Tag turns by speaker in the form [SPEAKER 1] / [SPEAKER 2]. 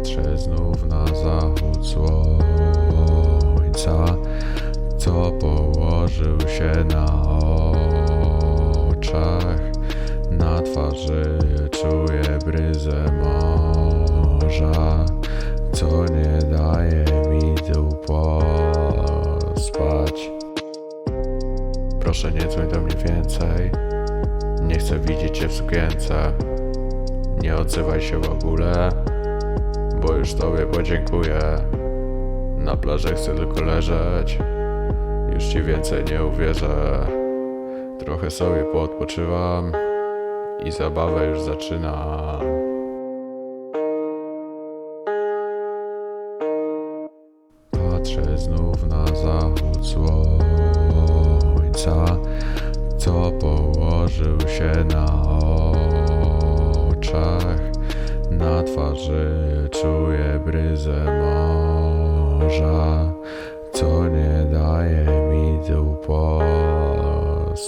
[SPEAKER 1] Patrzę znów na zachód słońca, co położył się na oczach. Na twarzy czuję bryzę morza, co nie daje mi tu pospać. Proszę nie dzwoń do mnie więcej, nie chcę widzieć cię w sukience. Nie odzywaj się w ogóle, już tobie podziękuję. Na plaży chcę tylko leżeć, już ci więcej nie uwierzę. Trochę sobie poodpoczywam i zabawę już zaczynam. Patrzę znów na zachód słońca, co położył się na oczach. Na twarzy czuję bryzę morza, co nie daje mi tu pospać.